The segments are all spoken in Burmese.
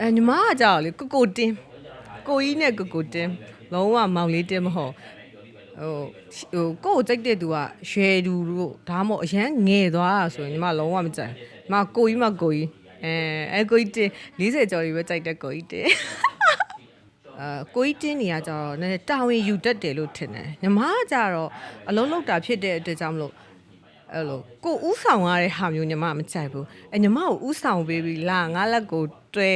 အဲညီမကကြောက်လေကိုကိုတင်းကိုကြီးနဲ့ကိုကိုတင်းလုံးဝမောင်လေးတင်းမဟုတ်ဟိုဟိုကိုကိုကြိုက်တဲ့သူကရွယ်သူတို့ဒါမှမဟုတ်အရန်ငယ်သွားတာဆိုရင်ညီမလုံးဝမကြိုက်ညီမကိုကြီးမကိုကြီးအဲအဲကိုကြီးတင်း40ကျော်ကြီးပဲကြိုက်တဲ့ကိုကြီးတင်းအာကိုကြီးတင်းနေရကြတော့နည်းနည်းတာဝန်ယူတတ်တယ်လို့ထင်တယ်ညီမကကြတော့အလုံးလောက်တာဖြစ်တဲ့အတွက်ကြောင့်မလို့ အဲ့လိုကိုဥဆောင်ရတဲ့ဟာမျိုးညီမမကြိုက်ဘူးအညီမကိုဥဆောင်ပေးပြီလာငါလက်ကိုတွဲ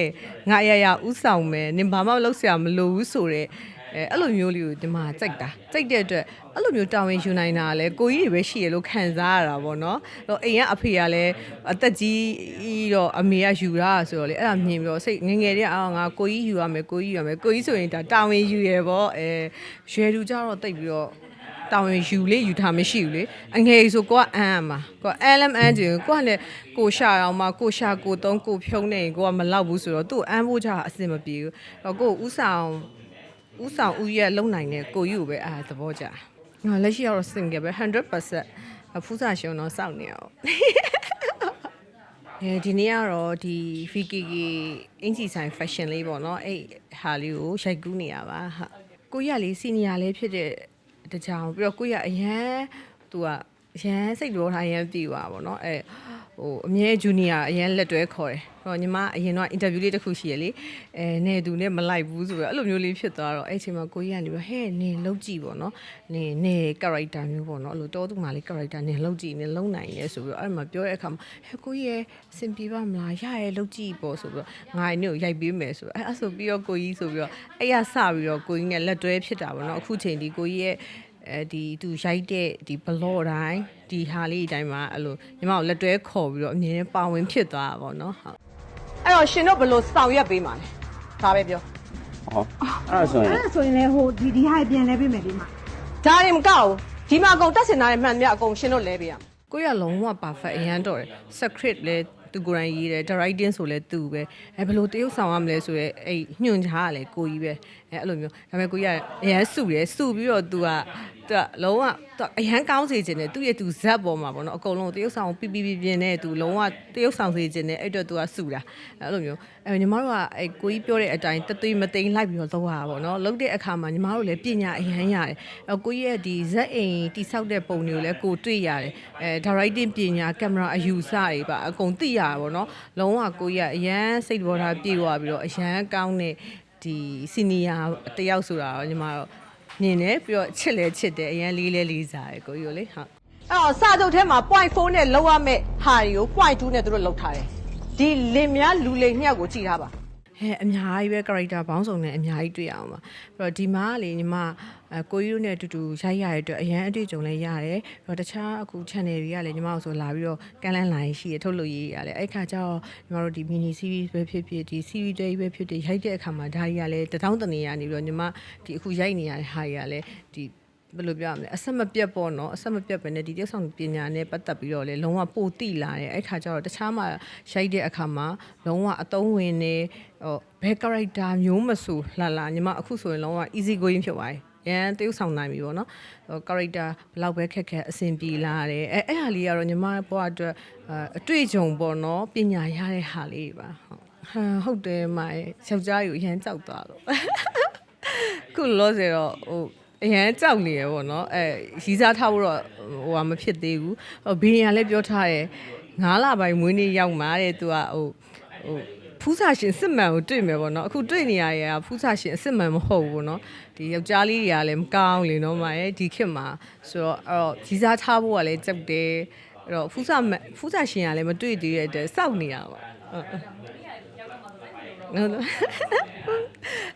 ငါအရရဥဆောင်မယ်နင်ဘာမှလုပ်စရာမလိုဘူးဆိုတော့အဲအဲ့လိုမျိုးလေးကိုညီမကြိုက်တာကြိုက်တဲ့အတွက်အဲ့လိုမျိုးတာဝန်ယူနိုင်တာကလည်းကိုကြီးတွေပဲရှိရလို့ခံစားရတာပေါ့နော်အဲ့တော့အိမ်ကအဖေကလည်းအသက်ကြီးတော့အမေကယူတာဆိုတော့လေအဲ့ဒါမြင်ပြီးတော့စိတ်ငငယ်တည်းအော်ငါကိုကြီးယူရမယ်ကိုကြီးယူရမယ်ကိုကြီးဆိုရင်ဒါတာဝန်ယူရယ်ပေါ့အဲရွယ်သူကြတော့တိတ်ပြီးတော့ တာဝန်ယူလေယူထားမရှိဘူးလေအငယ်ဆိုကိုကအမ်းအမှာကိုကအလမ်အမ်းကျင်ကိုကလည်းကိုရှာအောင်မှကိုရှာကိုတုံးကိုဖြုံးနေရင်ကိုကမလောက်ဘူးဆိုတော့သူ့အမ်းဖို့ကြအဆင်မပြေဘူးတော့ကိုဥဆောင်ဥဆောင်ဥရက်လုံနိုင်တဲ့ကိုယူပဲအားသဘောကျငါလက်ရှိကတော့ single ပဲ100%အဖူးစာရှင်တော့စောင့်နေအောင်အဲဒီနေ့ကတော့ဒီ VKK အင်ဂျီဆိုင် fashion လေးပေါ့နော်အဲ့ဟာလေးကိုရိုက်ကူးနေရပါဟာကိုရလေးစီနီယာလေးဖြစ်တဲ့ တကြောင်ပြီးတော့ကိုရအရန်သူကအရန်စိတ်တော်ထားအရန်ပြီးသွားပါပေါ့နော်အဲ ဟိုအမြဲဂျူနီယာအရန်လက်တွဲခေါ်တယ်ဟောညီမအရင်တော့အင်တာဗျူးလေးတစ်ခုရှိရလေအဲနေသူနဲ့မလိုက်ဘူးဆိုတော့အဲ့လိုမျိုးလေးဖြစ်သွားတော့အဲ့အချိန်မှာကိုကြီးကနေပြီးဟဲ့နင်လုံးကြည့်ပေါ့နော်နေနေ character မျိုးပေါ့နော်အဲ့လိုတောသူမှလေး character နင်လုံးကြည့်နင်လုံးနိုင်ရဲဆိုပြီးတော့အဲ့မှာပြောတဲ့အခါမှာဟဲ့ကိုကြီးရဲ့အဆင်ပြေပါမလားရရဲလုံးကြည့်ပေါ့ဆိုပြီးတော့ငါ့ကိုရိုက်ပေးမယ်ဆိုတော့အဲ့အဲ့ဆိုပြီးတော့ကိုကြီးဆိုပြီးတော့အဲ့ရစပြီးတော့ကိုကြီးနဲ့လက်တွဲဖြစ်တာပေါ့နော်အခုချိန်ဒီကိုကြီးရဲ့ အဲဒီသူရိုက်တဲ့ဒီဘလော့တိုင်းဒီဟာလေးအတိုင်းမှာအဲ့လိုညီမကိုလက်တွဲခေါ်ပြီးတော့အမြင်နဲ့ပါဝင်ဖြစ်သွားတာပေါ့နော်ဟုတ်အဲ့တော့ရှင်တို့ဘယ်လိုဆောင်ရွက်ပေးမှာလဲဒါပဲပြောဟောအဲ့ဒါဆိုရင်အဲ့ဒါဆိုရင်လည်းဟိုဒီဒီဟာပြန်လဲပေးမယ်ဒီမှာဒါတွေမကောက်ဘူးဒီမှာအကုန်တက်စင်ထားတဲ့မှန်မြတ်အကုန်ရှင်တို့လဲပေးရမှာကိုရလုံးဝ perfect အရန်တော့တယ် script လဲ သူကိုယ်တိုင်ရေးတယ် directing ဆိုလဲသူပဲအဲဘယ်လိုတရုပ်ဆောင်ရမလဲဆိုရဲအဲ့ညွှန်ချားကလည်းကိုကြီးပဲအဲအဲ့လိုမျိုးဒါပေမဲ့ကိုကြီးကအရန်စုတယ်စုပြီးတော့ तू က သူကလုံးဝသူကအရန်ကောင်းစေခြင်းနဲ့သူ့ရဲ့သူဇက်ပေါ်မှာပေါ့နော်အကုန်လုံးတရုပ်ဆောင်ပြပြပြပြနဲ့ तू လုံးဝတရုပ်ဆောင်စေခြင်းနဲ့အဲ့တော့ तू ကစုတာအဲ့လိုမျိုးအဲညီမတို့ကအဲကိုကြီးပြောတဲ့အတိုင်းတသွေးမသိမ်းလိုက်ပြီးတော့လုပ်ရတာပေါ့နော်လုပ်တဲ့အခါမှာညီမတို့လည်းပညာအရန်ရတယ်အဲကိုကြီးရဲ့ဒီဇက်အိမ်တိဆောက်တဲ့ပုံတွေကိုလည်းကိုတွေ့ရတယ်အဲ directing ပညာကင်မရာအယူဆတွေပါအကုန်သိရတာပေါ့နော်လုံးဝကိုကြီးကအရန်စိတ်တော်ထားပြေသွားပြီးတော့အရန်ကောင်းတဲ့ဒီစီနီယာတယောက်ဆိုတာတော့ညီမတို့ မြင်တယ်ပြီးတော့ချစ်လဲချစ်တယ်အရန်လေးလဲလေးစားတယ်ကိုကြီးကိုလေဟုတ်အဲ့တော့စာချုပ်ထဲမှာ point 4နဲ့လောက်ရမယ့်ဟာတွေကို point 2နဲ့သူတို့လောက်ထားတယ်ဒီလင်များလူလိမ်ညှက်ကိုကြည့်ထားပါ ဟဲ့အများကြီးပဲ character ဘောင်းစုံနဲ့အများကြီးတွေ့ရအောင်ပါအဲ့တော့ဒီမှာကလေညီမအဲကိုကြီးတို့နဲ့အတူတူရိုက်ရတဲ့အတွက်အရန်အတွေ့အကြုံလည်းရတယ်ပြီးတော့တခြားအခု channel တွေကလည်းညီမတို့ဆိုလာပြီးတော့ကန်လန်းလိုင်းရှိရထုတ်လို့ရေးရတယ်အဲ့ခါကျတော့ညီမတို့ဒီ mini series ပဲဖြစ်ဖြစ်ဒီ series တွေပဲဖြစ်ဖြစ်ရိုက်တဲ့အခါမှာဒါတွေကလည်းတထောင်းတနေရနေပြီးတော့ညီမဒီအခုရိုက်နေရတဲ့ဟာတွေကလည်းဒီ ဘယ်လိုပြောရမလဲအဆက်မပြတ်ပေါ့နော်အဆက်မပြတ်ပဲနဲ့ဒီတယောက်ဆောင်ပညာနဲ့ပတ်သက်ပြီးတော့လေလုံးဝပိုတိလာတယ်အဲ့ခါကျတော့တခြားမှာရိုက်တဲ့အခါမှာလုံးဝအသုံးဝင်နေဟိုဘယ် character မျိုးမဆိုလာလာညီမအခုဆိုရင်လုံးဝ easy going ဖြစ်သွားတယ်ရန်တယောက်ဆောင်နိုင်ပြီပေါ့နော်ဟို character ဘယ်လောက်ပဲခက်ခဲအဆင်ပြေလာတယ်အဲအဲ့ဟာလေးကတော့ညီမဘဝအတွက်အာအတွေ့အကြုံပေါ့နော်ပညာရတဲ့ဟာလေးပါဟုတ်ဟာဟုတ်တယ်မယောက်ျားကြီးကိုအရန်ကြောက်သွားတော့ခုလောလောဆယ်တော့ဟို အရန်ကြောက်နေရပေါ့နော်အဲရီးစားထားဖို့တော့ဟိုဟာမဖြစ်သေးဘူးဟိုဘေးရန်လည်းပြောထားတယ်ငါးလပိုင်းမွေးနေ့ရောက်မှာတဲ့သူကဟိုဟိုဖူးစာရှင်စစ်မှန်ကိုတွေ့မယ်ပေါ့နော်အခုတွေ့နေရရဖူးစာရှင်အစစ်မှန်မဟုတ်ဘူးပေါ့နော်ဒီယောက်ျားလေးတွေကလည်းမကောင်းလေနော်မရဲ့ဒီခေတ်မှာဆိုတော့အဲ့တော့ရီးစားထားဖို့ကလည်းကြောက်တယ်အဲ့တော့ဖူးစာမဖူးစာရှင်ကလည်းမတွေ့သေးတဲ့အတွက်စောင့်နေရပါဟုတ်ဟုတ်နော်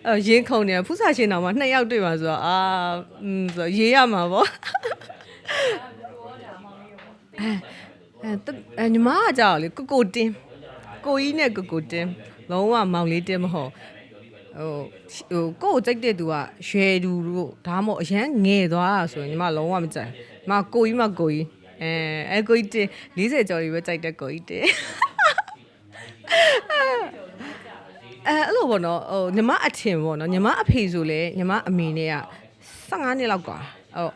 အရင်ခုံနေဖူးစာရှင်တော်မှာနှစ်ယောက်တွေ့ပါဆိုတော့အာอืมဆိုတော့ရေးရမှာပေါ့အဲအဲတအဲညီမကကြောက်လေကိုကိုတင်းကိုကြီးနဲ့ကိုကိုတင်းလုံးဝမောင်လေးတင်းမဟုတ်ဟိုဟိုကိုကိုကြိုက်တဲ့သူကရွယ်သူတို့ဒါမှမဟုတ်အရန်ငယ်သွားတာဆိုရင်ညီမလုံးဝမကြိုက်ညီမကိုကြီးမကိုကြီးအဲအဲကိုကြီးတင်း40ကျော်ကြီးပဲကြိုက်တဲ့ကိုကြီးတင်း အဲအဲ့လိုပေါ့နော်ဟိုညီမအထင်ပေါ့နော်ညီမအဖေဆိုလဲညီမအမေနဲ့က15နှစ်လောက်ကွာဟုတ်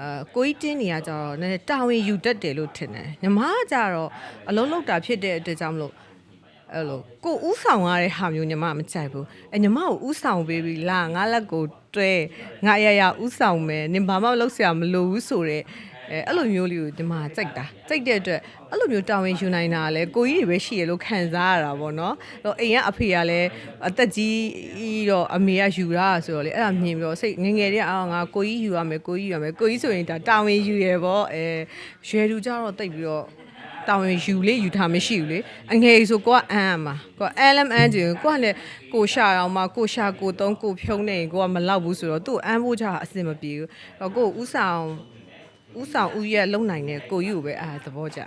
အဲကိုကြီးတင်းနေရကြတော့နည်းနည်းတာဝန်ယူတတ်တယ်လို့ထင်တယ်ညီမကကြတော့အလုံးလောက်တာဖြစ်တဲ့အတွက်ကြောင့်မလို့အဲ့လိုကိုဥဆောင်ရတဲ့ဟာမျိုးညီမမကြိုက်ဘူးအညီမကိုဥဆောင်ပေးပြီးလာငါလက်ကိုတွဲငါရရဥဆောင်မယ်နင်ဘာမှမလုပ်စရာမလိုဘူးဆိုတော့ အဲအဲ့လိုမျိုးလေးကိုညီမကြိုက်တာကြိုက်တဲ့အတွက်အဲ့လိုမျိုးတာဝန်ယူနိုင်တာကလည်းကိုကြီးတွေပဲရှိရလို့ခံစားရတာပေါ့နော်အဲ့တော့အိမ်ကအဖေကလည်းအသက်ကြီးတော့အမေကယူတာဆိုတော့လေအဲ့ဒါမြင်ပြီးတော့စိတ်ငယ်ငယ်လေးကအာငါကိုကြီးယူရမယ်ကိုကြီးယူရမယ်ကိုကြီးဆိုရင်ဒါတာဝန်ယူရပေါ့အဲရွယ်သူကြတော့တိတ်ပြီးတော့တောင်းရင်ယူလေယူထားမရှိဘူးလေအငယ်ကြီးဆိုကိုကအမ်းရမှာကိုကအမ်းလည်းမအမ်းချင်ဘူးကိုကလည်းကိုရှာအောင်မှကိုရှာကိုသုံးကိုဖြုံးနေရင်ကိုကမလောက်ဘူးဆိုတော့သူ့အမ်းဖို့ချတာအဆင်မပြေဘူးတော့ကိုဥဆောင် ဥဆောင်ဥရက်လုံနိုင်တဲ့ကိုယူကိုပဲအားသဘောကျ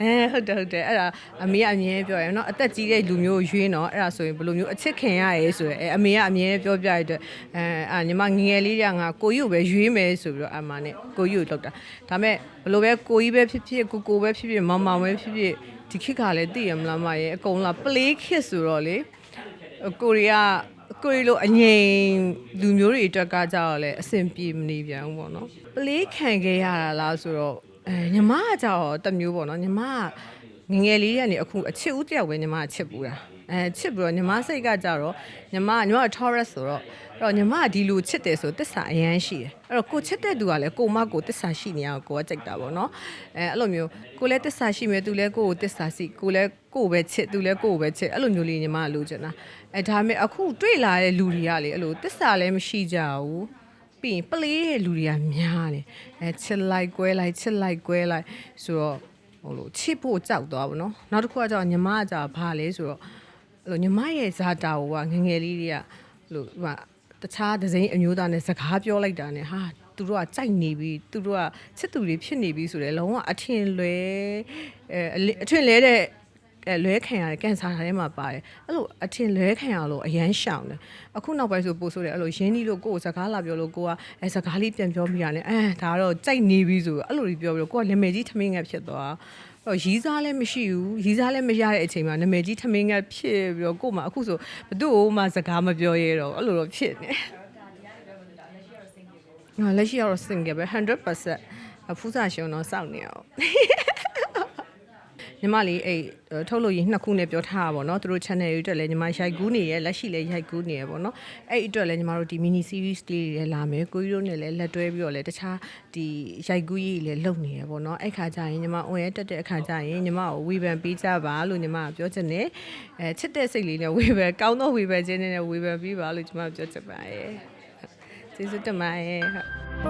အဲဟုတ်တယ်ဟုတ်တယ်အဲ့ဒါအမေကအမြဲပြောရယ်နော်အသက်ကြီးတဲ့လူမျိုးကိုရွေးနော်အဲ့ဒါဆိုရင်ဘယ်လိုမျိုးအချစ်ခင်ရရဲဆိုရယ်အဲအမေကအမြဲပြောပြရတဲ့အတွက်အဲအာညီမငယ်ငယ်လေးတည်းကငါကိုယူကိုပဲရွေးမယ်ဆိုပြီးတော့အမနဲ့ကိုယူကိုလောက်တာဒါပေမဲ့ဘယ်လိုပဲကိုကြီးပဲဖြစ်ဖြစ်ကိုကိုပဲဖြစ်ဖြစ်မောင်မောင်ပဲဖြစ်ဖြစ်ဒီခေတ်ကလည်းသိရမလားမရဲ့အကုန်လုံး play kid ဆိုတော့လေကိုရီးယား ကိုရီလိုအငိမ်လူမျိုးတွေအတွက်ကကြတော့လေအဆင်ပြေမနေပြန်ဘူးပေါ့နော် play ခံခဲ့ရတာလားဆိုတော့ အဲညီမကကြတော့တစ်မျိုးပေါ့နော်ညီမကငယ်ငယ်လေးကနေအခုအချစ်ဦးတယောက်ပဲညီမကချစ်ပူတာအဲချစ်ပြီးတော့ညီမစိတ်ကကြတော့ညီမညီမက Taurus ဆိုတော့အဲ့တော့ညီမကဒီလိုချစ်တယ်ဆိုတစ္ဆာအရန်ရှိတယ်အဲ့တော့ကိုချစ်တဲ့သူကလည်းကိုမကိုတစ္ဆာရှိနေအောင်ကိုကကြိုက်တာပေါ့နော်အဲအဲ့လိုမျိုးကိုလည်းတစ္ဆာရှိမယ်သူလည်းကိုကိုတစ္ဆာရှိကိုလည်းကိုပဲချစ်သူလည်းကိုပဲချစ်အဲ့လိုမျိုးလေးညီမကလိုချင်တာအဲဒါပေမဲ့အခုတွေ့လာတဲ့လူတွေကလေအဲ့လိုတစ္ဆာလည်းမရှိကြဘူး ပြီးရင်ပလေးတဲ့လူတွေကများတယ်အဲချစ်လိုက်ကွဲလိုက်ချစ်လိုက်ကွဲလိုက်ဆိုတော့ဟိုလိုချစ်ဖို့ကြောက်သွားပါတော့နောက်တစ်ခုကကျတော့ညီမကကျတော့ဘာလဲဆိုတော့အဲ့လိုညီမရဲ့ဇာတာကိုကငယ်ငယ်လေးတွေကဟိုလိုဟိုတခြားဒဇိန်အမျိုးသားနဲ့စကားပြောလိုက်တာနဲ့ဟာသူတို့ကကြိုက်နေပြီသူတို့ကချစ်သူတွေဖြစ်နေပြီဆိုတော့လုံးဝအထင်လွဲအဲအလအထင်လဲတဲ့အဲ လွဲခံရတဲ့ကန်ဆာထဲမှာပါတယ်အဲ့လိုအထင်လွဲခံရလို့အရန်ရှောင်တယ်အခုနောက်ပိုင်းဆိုပို့ဆိုတယ်အဲ့လိုရင်းနှီးလို့ကိုယ်ကိုစကားလာပြောလို့ကိုကအဲစကားလေးပြန်ပြောမိရတယ်အဲဒါကတော့ကြိုက်နေပြီဆိုအဲ့လိုလေးပြောပြီးတော့ကိုကနာမည်ကြီးထမင်းငတ်ဖြစ်သွားတော့ရီးစားလည်းမရှိဘူးရီးစားလည်းမရတဲ့အချိန်မှာနာမည်ကြီးထမင်းငတ်ဖြစ်ပြီးတော့ကို့မှာအခုဆိုဘသူ့ကိုမှစကားမပြောရဲတော့အဲ့လိုတော့ဖြစ်နေငါလက်ရှိကတော့ single ပဲ100%ဖူးစာရှင်တော့စောင့်နေအောင် ညီမလေးအဲ့ထုတ်လို့ရနှစ်ခုနဲ့ပြောထားတာပေါ့နော်သူတို့ channel တွေအတွက်လည်းညီမရိုက်ကူးနေရလက်ရှိလည်းရိုက်ကူးနေရပေါ့နော်အဲ့အတွက်လည်းညီမတို့ဒီ mini series လေးတွေလည်းလာမယ်ကိုကြီးတို့နဲ့လည်းလက်တွဲပြီးတော့လည်းတခြားဒီရိုက်ကူးရေးတွေလည်းလုပ်နေရပေါ့နော်အဲ့ခါကျရင်ညီမအွန်ရဲတက်တဲ့အခါကျရင်ညီမကိုဝေဖန်ပေးကြပါလို့ညီမကပြောချင်တယ်အဲချစ်တဲ့စိတ်လေးနဲ့ဝေဖန်ကောင်းသောဝေဖန်ခြင်းနဲ့ဝေဖန်ပေးပါလို့ညီမပြောချင်ပါတယ်ကျေးဇူးတင်ပါတယ်ဟုတ်